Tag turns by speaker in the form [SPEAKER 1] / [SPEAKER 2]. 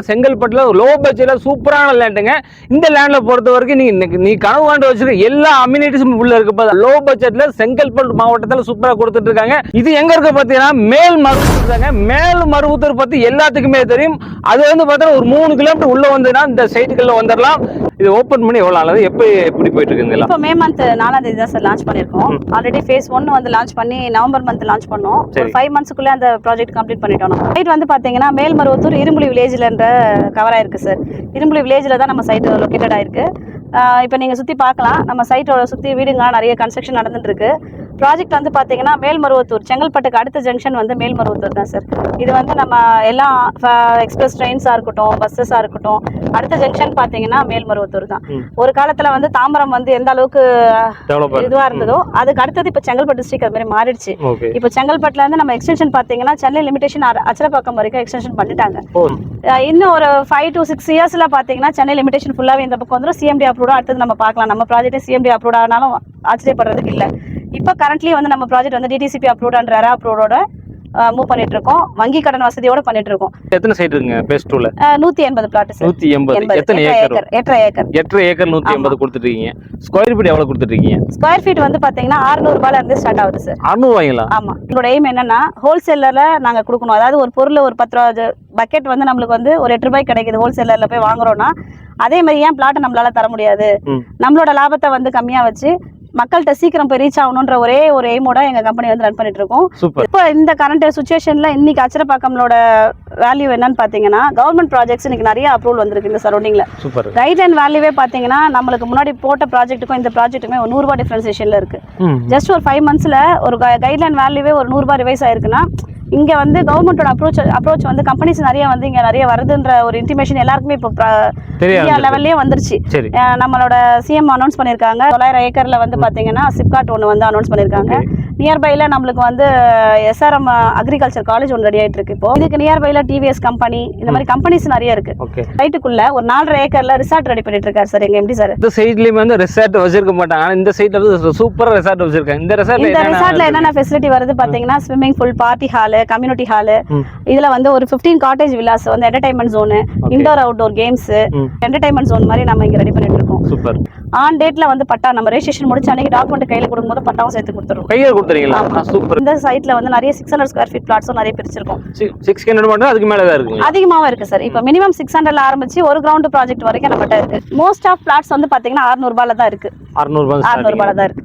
[SPEAKER 1] தமிழ்நாட்டில் செங்கல்பட்டுல லோ பட்ஜெட்ல சூப்பரான லேண்டுங்க இந்த லேண்டில் பொறுத்த வரைக்கும் நீங்க இன்னைக்கு நீ கனவு காண்டு வச்சிருக்க எல்லா அம்யூனிட்டிஸும் உள்ள இருக்கு லோ பட்ஜெட்ல செங்கல்பட்டு மாவட்டத்தில் சூப்பரா கொடுத்துட்டு இருக்காங்க. இது எங்க இருக்க பார்த்தீங்கன்னா மேல் மருவத்தூர் தாங்க. மேல் மருவத்தூர் பற்றி எல்லாத்துக்குமே தெரியும். அது வந்து பார்த்தீங்கன்னா ஒரு மூணு கிலோமீட்டர் உள்ளே வந்ததுன்னா இந்த சைட்டுக்குள்ள வந்துடலாம் இது ஓப்பன் பண்ணி எவ்வளவு நாள் எப்படி எப்படி போயிட்டு இருக்குங்களா
[SPEAKER 2] இப்போ மே மந்த் நாலாம் தேதி தான் சார் லான்ச் பண்ணிருக்கோம் ஆல்ரெடி ஃபேஸ் ஒன் வந்து லான்ச் பண்ணி நவம்பர் மந்த் லான்ச் பண்ணோம். ஒரு. ஃபைவ் மந்த்ஸ்க்குள்ளே அந்த ப்ராஜெக்ட் கம்ப்ளீட் பண்ணிட்டோம் சைட் வந்து பார்த்தீங்கன்னா மேல்மருவத்தூர் இரும்புலி வில்லேஜ்லன்ற கவர் ஆயிருக்கு சார் இரும்புலி வில்லேஜில் தான் நம்ம சைட் லொக்கேட்டட் ஆயிருக்கு. இப்போ நீங்கள் சுற்றி பார்க்கலாம். நம்ம சைட்டோட சுற்றி வீடுங்களாம் நிறைய கன்ஸ்ட்ரக்ஷன் நடந்துட்டு இருக்கு ப்ராஜெக்ட் வந்து பார்த்தீங்கன்னா மேல்மருவத்தூர் செங்கல்பட்டுக்கு அடுத்த ஜங்ஷன் வந்து மேல்மருவத்தூர் தான் சார் இது வந்து நம்ம எல்லாம் எக்ஸ்பிரஸ் ட்ரெயின்ஸாக இருக்கட்டும் பஸ்ஸஸாக இருக்கட்டும் அடுத்த ஜங்ஷன் பார்த்தீங்கன்னா மேல்மருவத்தூர் தான். ஒரு காலத்தில் வந்து தாம்பரம் வந்து எந்த அளவுக்கு
[SPEAKER 1] டெவலப்பர்
[SPEAKER 2] இதுவா இருந்ததோ அதுக்கு அடுத்தது இப்போ செங்கல்பட்டு டிஸ்ட்ரிக்ட் அது மாதிரி மாறிடுச்சு. இப்போ செங்கல்பட்டுல இருந்து நம்ம எக்ஸ்டென்ஷன் பாத்தீங்கன்னா சென்னை லிமிடேஷன் அச்சலப்பாக்கம் வரைக்கும் எக்ஸ்டென்ஷன் பண்ணிட்டாங்க. இன்னும் ஒரு ஃபைவ் டு சிக்ஸ் இயர்ஸ்ல பாத்தீங்கன்னா சென்னை லிமிடேஷன் ஃபுல்லாவே இந்த பக்கம் வந்துடும் சிஎம்டி அப்ரூவ் அடுத்தது நம்ம பார்க்கலாம் நம்ம ப்ராஜெக்ட் சிஎம்டி அப்ரூவ் ஆனாலும் ஆச்சரியப்படுறதுக்கு இல்ல. இப்போ கரண்ட்லி வந்து நம்ம ப்ராஜெக்ட் வந்து டிடிசிபி அப்ரூவ்ட் ரெரா அப்ரூவோட மூவ் பண்ணிட்டு இருக்கோம். வங்கி கடன் வசதியோட பண்ணிட்டு இருக்கோம்.
[SPEAKER 1] எத்தனை சைட் இருக்குங்க? பேஸ் டூல
[SPEAKER 2] நூத்தி எண்பது பிளாட் சார்
[SPEAKER 1] நூத்தி எண்பது. எத்தனை ஏக்கர்?
[SPEAKER 2] எட்டரை ஏக்கர்.
[SPEAKER 1] எட்டரை ஏக்கர் நூத்தி எண்பது கொடுத்துருக்கீங்க ஸ்கொயர் ஃபீட் எவ்வளவு கொடுத்துருக்கீங்க
[SPEAKER 2] ஸ்கொயர் ஃபீட் வந்து பாத்தீங்கன்னா 600 ரூபாயில இருந்து ஸ்டார்ட் ஆகுது சார்
[SPEAKER 1] அறுநூறுவாய்ங்களா
[SPEAKER 2] ஆமா. எங்களோட எய்ம் என்னன்னா ஹோல்சேலர்ல நாங்க கொடுக்கணும். அதாவது ஒரு பொருள் ஒரு பத்து ரூபா பக்கெட் வந்து நம்மளுக்கு வந்து ஒரு எட்டு ரூபாய் கிடைக்குது ஹோல்சேலர்ல போய் வாங்குறோம்னா அதே மாதிரி ஏன் பிளாட்டை நம்மளால தர முடியாது. நம்மளோட லாபத்தை வந்து கம்மியா வச்சு மக்கள்கிட்ட சீக்கிரம் போய் ரீச் ஆகணுன்ற ஒரே ஒரு எய்மோட எங்க கம்பெனி வந்து ரன் பண்ணிட்டு இருக்கோம் இப்போ இந்த கரண்ட் சுச்சுவேஷன்ல இன்னைக்கு அச்சரப்பாக்கம்லோட வேல்யூ என்னன்னு பாத்தீங்கன்னா கவர்மெண்ட் ப்ராஜெக்ட்ஸ் இன்னைக்கு நிறைய அப்ரூவல் வந்திருக்கு இந்த சரௌண்டிங்ல
[SPEAKER 1] சூப்பர்.
[SPEAKER 2] கைட்லைன் வேல்யூவே பாத்தீங்கன்னா நம்மளுக்கு முன்னாடி போட்ட ப்ராஜெக்ட்டுக்கும் இந்த ப்ராஜெக்ட்டுமே ஒரு நூறுரூவா டிஃபரன்சியேஷன்ல இருக்கு. ஜஸ்ட் ஒரு ஃபைவ் மந்த்ஸில் ஒரு கைட்லைன் வேல்யூவே ஒரு நூறுரூபா ரிவைஸ் ஆயிருக்குன்னா இங்கே வந்து கவர்மெண்ட்டோட அப்ரோச் அப்ரோச் வந்து கம்பெனிஸ் நிறைய வந்து இங்கே நிறைய வருதுன்ற ஒரு இன்டிமேஷன் எல்லாருக்குமே இப்போ இந்தியா லெவல்லே வந்துருச்சு. நம்மளோட சிஎம் அனௌன்ஸ் பண்ணியிருக்காங்க தொள்ளாயிரம் ஏக்கரில் வந்து பார்த்தீங்கன்னா சிப்காட் ஒன்று வந்து அனௌன்ஸ் பண்ணியிருக்காங்க நியர்பைல நம்மளுக்கு வந்து எஸ்ஆர்எம் அக்ரிகல்ச்சர் காலேஜ் ஒன்று ரெடி ஆயிட்டு இருக்கு இப்போ. இதுக்கு நியர்பைல டிவிஎஸ் கம்பெனி இந்த மாதிரி கம்பெனிஸ் நிறைய இருக்கு.
[SPEAKER 1] ஓகே.
[SPEAKER 2] சைட்டுக்குள்ள ஒரு நாலரை ஏக்கர்ல ரிசார்ட் ரெடி பண்ணிட்டு இருக்காரு சார் எங்க எப்படி சார்.
[SPEAKER 1] இந்த சைட்லயுமே வந்து ரெசார்ட் வச்சிருக்க மாட்டாங்க. ஆனா இந்த சைட்ல வந்து சூப்பரா ரெசார்ட் வச்சிருக்காங்க. இந்த ரெசார்ட்ல
[SPEAKER 2] இந்த ரிசார்ட்ல
[SPEAKER 1] என்ன
[SPEAKER 2] என்னென்ன ஃபெசிலிட்டி வருது பாத்தீங்கன்னா swimming pool party hall community hall. இதுல வந்து ஒரு 15 காட்டேஜ் வில்லாஸ் வந்து entertainment zone indoor outdoor games. Entertainment zone மாதிரி நம்ம இங்க ரெடி பண்ணிட்டு இருக்கோம்
[SPEAKER 1] சூப்பர்.
[SPEAKER 2] ஆன் டேட்ல வந்து பட்டா நம்ம ரெஜிஸ்ட்ரேஷன் முடிச்ச அன்னைக்கு டாக்குமெண்ட் கையில கொடுக்கும்போது பட்டாவும் சேர்த்து கொடுத்துருவோம்
[SPEAKER 1] கையில் கொடுத்துறீங்களா? சூப்பர்
[SPEAKER 2] இந்த சைட்ல வந்து நிறைய சிக்ஸ் ஹண்ட்ரட் ஸ்கொயர் ஃபீட் பிளாட்ஸும் நிறைய பிரிச்சிருக்கோம்.
[SPEAKER 1] சிக்ஸ் ஹண்ட்ரட் மட்டும் அதுக்கு மேல தான் இருக்குங்க.
[SPEAKER 2] அதிகமாவும் இருக்கு சார் இப்போ மினிமம் சிக்ஸ் ஹண்ட்ரட்ல ஆரம்பிச்சு ஒரு கிரவுண்ட் ப்ராஜெக்ட் வரைக்கும் நம்மகிட்ட இருக்கு. மோஸ்ட் ஆஃப் பிளாட்ஸ் வந்து பாத்தீங்கன்னா 600 ரூபாயில தான் இருக்கு.
[SPEAKER 1] அறுநூறுபா
[SPEAKER 2] 600 ரூபாயில தான் இருக்கு.